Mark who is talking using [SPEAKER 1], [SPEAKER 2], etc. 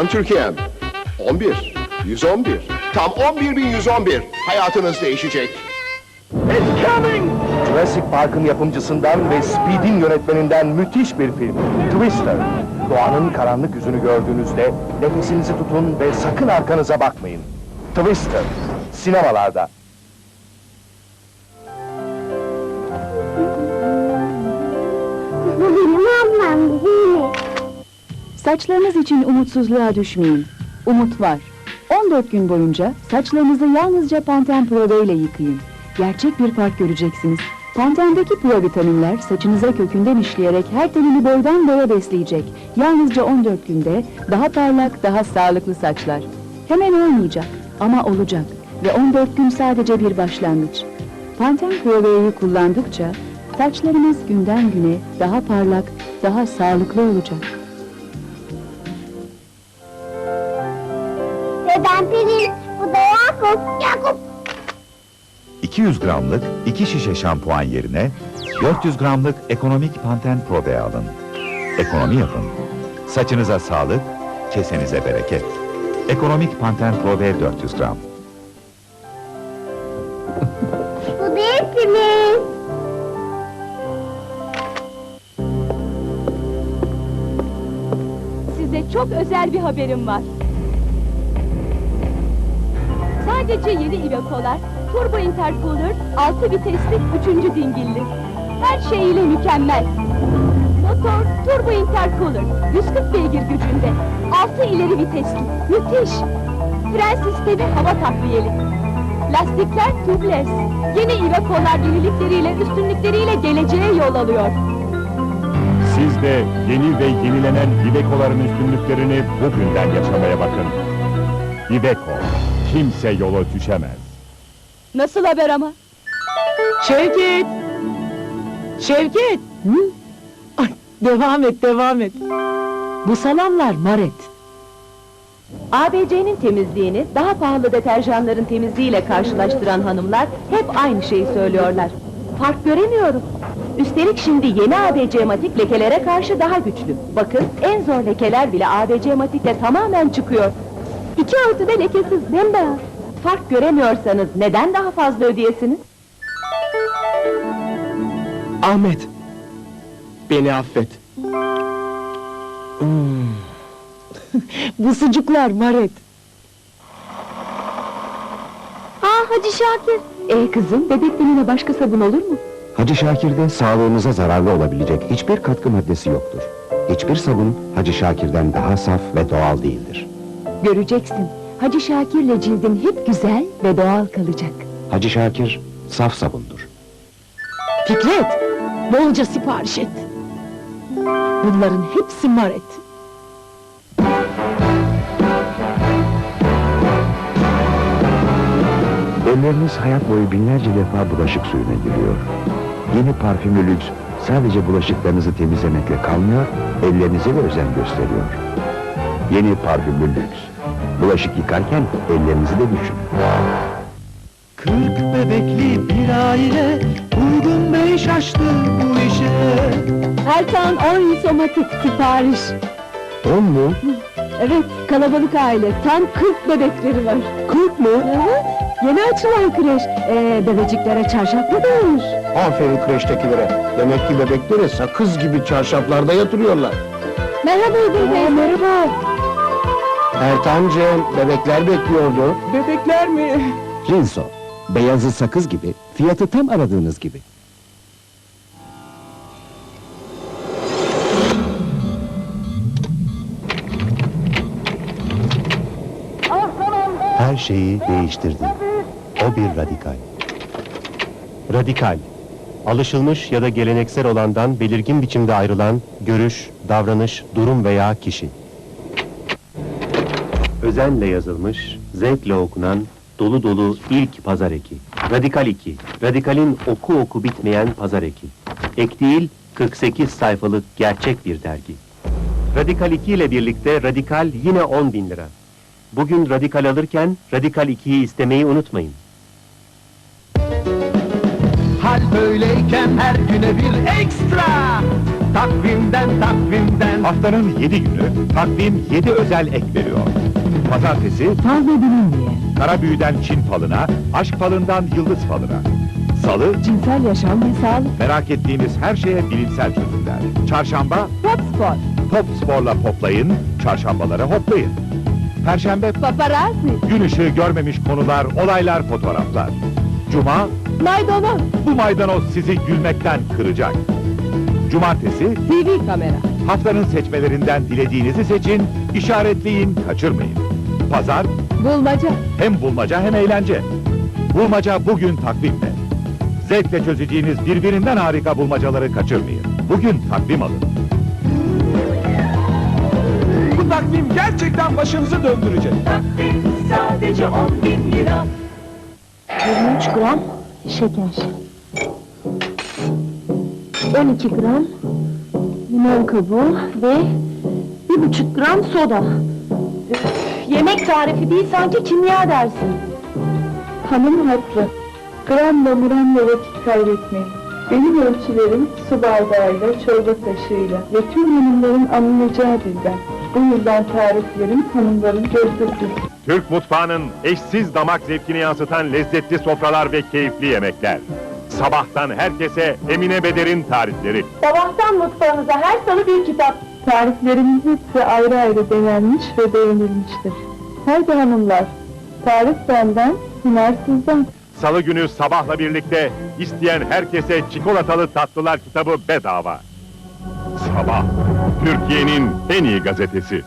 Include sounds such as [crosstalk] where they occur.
[SPEAKER 1] Canım Türkiye'm. 11. 111. Tam 11.111. Hayatınız değişecek.
[SPEAKER 2] Jurassic Park'ın yapımcısından ve Speed'in yönetmeninden müthiş bir film. Twister. Doğanın karanlık yüzünü gördüğünüzde nefesinizi tutun ve sakın arkanıza bakmayın. Twister. Sinemalarda.
[SPEAKER 3] Saçlarınız için umutsuzluğa düşmeyin. Umut var. 14 gün boyunca saçlarınızı yalnızca Panten Pro ile yıkayın. Gerçek bir fark göreceksiniz. Panten'deki provitaminler saçınıza kökünden işleyerek her telini boydan boya besleyecek. Yalnızca 14 günde daha parlak, daha sağlıklı saçlar. Hemen olmayacak ama olacak. Ve 14 gün sadece bir başlangıç. Panten Pro kullandıkça saçlarınız günden güne daha parlak, daha sağlıklı olacak.
[SPEAKER 4] Ben Pelin, bu da Yakup. Yakup.
[SPEAKER 5] 200 gramlık 2 şişe şampuan yerine 400 gramlık ekonomik Panten Pro B alın. Ekonomi yapın. Saçınıza sağlık, kesenize bereket. Ekonomik Panten Pro B 400 gram.
[SPEAKER 4] Bu değil Pelin.
[SPEAKER 3] Size çok özel bir haberim var. Sadece yeni Iveco'lar, Turbo Intercooler, 6 viteslik 3. dingilli. Her şeyiyle mükemmel. Motor Turbo Intercooler, 140 beygir gücünde. 6 ileri vitesli, müthiş. Fren sistemi hava takviyeli. Lastikler tubeless. Yeni Iveco'lar yenilikleriyle, üstünlükleriyle geleceğe yol alıyor.
[SPEAKER 6] Siz de yeni ve yenilenen Iveco'ların üstünlüklerini bugünden yaşamaya bakın. Iveco, kimse yola düşemez.
[SPEAKER 3] Nasıl haber ama?
[SPEAKER 7] Şevket! Şevket! Hı? Ay, devam et, devam et. Bu salamlar maret.
[SPEAKER 3] ABC'nin temizliğini daha pahalı deterjanların temizliğiyle karşılaştıran hanımlar hep aynı şeyi söylüyorlar. Fark göremiyorum. Üstelik şimdi yeni ABC Matik lekelere karşı daha güçlü. Bakın en zor lekeler bile ABC Matik'le tamamen çıkıyor. İki örtüde lekesiz bembeyaz. Fark göremiyorsanız neden daha fazla ödeyesiniz?
[SPEAKER 2] Ahmet. Beni affet. [laughs]
[SPEAKER 7] Bu sucuklar maret.
[SPEAKER 4] Aa Hacı Şakir.
[SPEAKER 3] Ee kızım bebek tenine başka sabun olur mu?
[SPEAKER 8] Hacı Şakir'de sağlığınıza zararlı olabilecek hiçbir katkı maddesi yoktur. Hiçbir sabun Hacı Şakir'den daha saf ve doğal değildir.
[SPEAKER 3] Göreceksin. Hacı Şakir'le cildin hep güzel ve doğal kalacak.
[SPEAKER 8] Hacı Şakir saf sabundur.
[SPEAKER 7] Fikret, bolca sipariş et. Bunların hepsi maret.
[SPEAKER 8] Elleriniz hayat boyu binlerce defa bulaşık suyuna giriyor. Yeni parfümü lüks sadece bulaşıklarınızı temizlemekle kalmıyor, ellerinize de özen gösteriyor. Yeni parfümü lüks. Bulaşık yıkarken ellerinizi de düşünün.
[SPEAKER 9] Kırk bebekli bir aile Uygun Bey şaştı bu işe
[SPEAKER 3] Ertan 10 somatik sipariş.
[SPEAKER 2] On mu?
[SPEAKER 3] Evet, kalabalık aile. Tam 40 bebekleri var.
[SPEAKER 2] 40 mı?
[SPEAKER 3] Evet, yeni açılan kreş. Ee, bebeciklere çarşaf mı denir?
[SPEAKER 2] Aferin kreştekilere. Demek ki bebekleri sakız gibi çarşaflarda yatırıyorlar.
[SPEAKER 3] Merhaba İdil Bey. merhaba.
[SPEAKER 2] Ertancığım, bebekler bekliyordu.
[SPEAKER 7] Bebekler mi?
[SPEAKER 8] Rinso, beyazı sakız gibi, fiyatı tam aradığınız gibi. Her şeyi değiştirdi. O bir radikal.
[SPEAKER 6] Radikal, alışılmış ya da geleneksel olandan belirgin biçimde ayrılan görüş, davranış, durum veya kişi. Özenle yazılmış, zevkle okunan, dolu dolu ilk pazar eki. Radikal 2, Radikal'in oku oku bitmeyen pazar eki. Ek değil, 48 sayfalık gerçek bir dergi. Radikal 2 ile birlikte Radikal yine 10 bin lira. Bugün Radikal alırken Radikal 2'yi istemeyi unutmayın.
[SPEAKER 9] Hal böyleyken her güne bir ekstra
[SPEAKER 10] takvimden takvimden.
[SPEAKER 5] Haftanın 7 günü takvim 7 özel ek veriyor. Pazartesi
[SPEAKER 11] Fal ve bilinmeyen,
[SPEAKER 5] kara büyüden Çin falına, aşk falından yıldız falına. Salı
[SPEAKER 11] cinsel yaşam ve sağlık,
[SPEAKER 5] merak ettiğiniz her şeye bilimsel çözümler. Çarşamba
[SPEAKER 11] top spor,
[SPEAKER 5] top sporla poplayın, çarşambalara hoplayın. Perşembe
[SPEAKER 11] paparazzi,
[SPEAKER 5] gün ışığı görmemiş konular, olaylar, fotoğraflar. Cuma
[SPEAKER 11] maydanoz,
[SPEAKER 5] bu maydanoz sizi gülmekten kıracak. Cumartesi
[SPEAKER 11] TV kamera,
[SPEAKER 5] haftanın seçmelerinden dilediğinizi seçin, işaretleyin, kaçırmayın. Pazar
[SPEAKER 11] bulmaca,
[SPEAKER 5] hem bulmaca hem eğlence. Bulmaca bugün takvimde. Zevkle çözeceğiniz birbirinden harika bulmacaları kaçırmayın. Bugün takvim alın.
[SPEAKER 10] Bu takvim gerçekten başınızı döndürecek.
[SPEAKER 4] 23 gram şeker. 12 gram limon kabuğu ve bir buçuk gram soda. Üf, yemek tarifi değil sanki kimya dersi.
[SPEAKER 11] hanım haklı. Gramla muramla vakit kaybetmeyin. Benim ölçülerim su bardağıyla, çorba kaşığıyla ve tüm hanımların anlayacağı dilden. Bu yüzden tariflerim hanımların gözdesi.
[SPEAKER 5] Türk mutfağının eşsiz damak zevkini yansıtan lezzetli sofralar ve keyifli yemekler. Sabahtan herkese Emine Beder'in tarifleri.
[SPEAKER 4] Sabahtan mutfağınıza her salı bir kitap.
[SPEAKER 11] Tariflerimiz hepsi ayrı ayrı denenmiş ve beğenilmiştir. Haydi hanımlar, tarif benden, hüner sizden.
[SPEAKER 5] Salı günü sabahla birlikte isteyen herkese çikolatalı tatlılar kitabı bedava. Sabah, Türkiye'nin en iyi gazetesi.